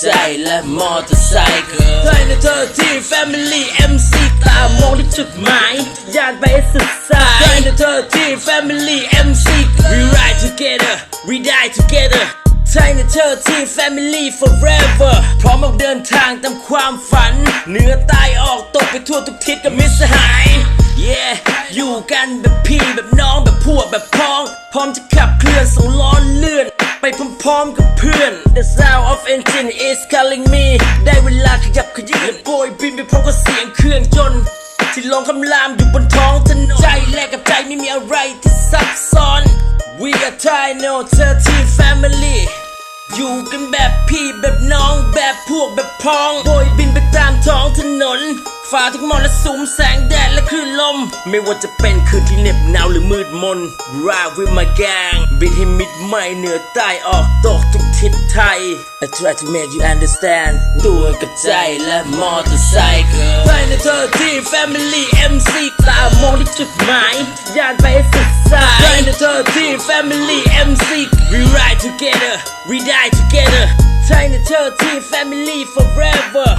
ใจและมอเตอร์ไซค์เกิร์ลในเธอที่ Family MC ตามมองที่จุดหมายยานไปสุดสายใช่นเธอที่ Family MC We ride together we die together ใช่นะเธอที่ Family forever พร้อมออกเดินทางตามความฝันเหนือใต้ออกตกไปทั่วทุกทิศกับมิตรสหาย Yeah อยู่กันแบบพี่แบบน้องแบบพวกแบบพ้อง พร้อมจะขับเคลื่อนส่งล้อเลื่อน ไปพร้อมๆกับเพื่อน The sound of engine is calling me ได้เวลาขยับขยื่นโบยบินไปพร้อมกับเสียงเครื่องยนต์ที่ลองคำรามอยู่บนท้องถนนใจแลกกับใจไม่มีอะไรที่ซับซ้อน We are Thai no 13 family อยู่กันแบบพี่แบบน้องแบบพวกแบบพ้องโบยบินไปตามท้องถ นนฝ่าทุกมรสุมแสงแดดและคลื่นลม ไม่ว่าจะเป็นคืนที่เหน็บหนาวหรือมืดมนราวิมาแกง บินให้มิดไม่เหนือใต้ออกตกทุกทิศไทย I try to make you understand ตัวกับใจและมอเตอร์ไซค์เกิร์ลในเธอที่ Family MC ตามองที่จุดหมายยานไปให้สุดสายใช่นเธอที่ Family MC We ride together we die together ใช่นเธอที่ Family forever